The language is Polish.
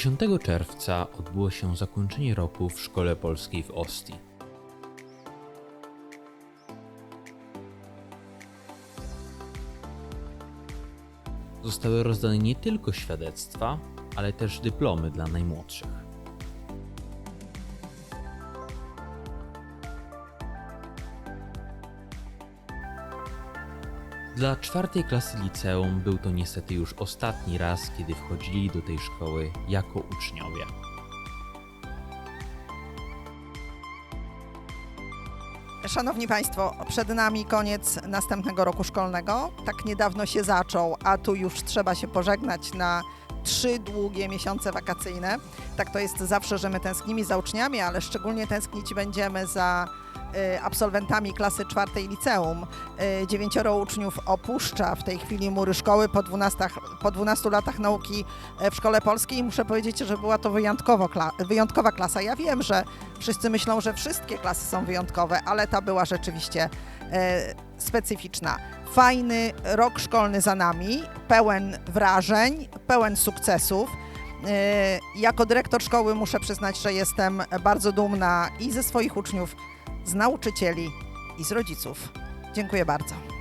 Dziesiątego czerwca odbyło się zakończenie roku w Szkole Polskiej w Ostii. Zostały rozdane nie tylko świadectwa, ale też dyplomy dla najmłodszych. Dla czwartej klasy liceum był to niestety już ostatni raz, kiedy wchodzili do tej szkoły jako uczniowie. Szanowni Państwo, przed nami koniec następnego roku szkolnego. Tak niedawno się zaczął, a tu już trzeba się pożegnać na trzy długie miesiące wakacyjne. Tak to jest zawsze, że my tęsknimy za uczniami, ale szczególnie tęsknić będziemy za absolwentami klasy czwartej liceum. Y, Dziewięcioro uczniów opuszcza w tej chwili mury szkoły po 12, po 12 latach nauki e, w szkole polskiej i muszę powiedzieć, że była to wyjątkowa klasa. Ja wiem, że Wszyscy myślą, że wszystkie klasy są wyjątkowe, ale ta była rzeczywiście specyficzna. Fajny rok szkolny za nami, pełen wrażeń, pełen sukcesów. E, jako dyrektor szkoły muszę przyznać, że jestem bardzo dumna i ze swoich uczniów, z nauczycieli i z rodziców. Dziękuję bardzo.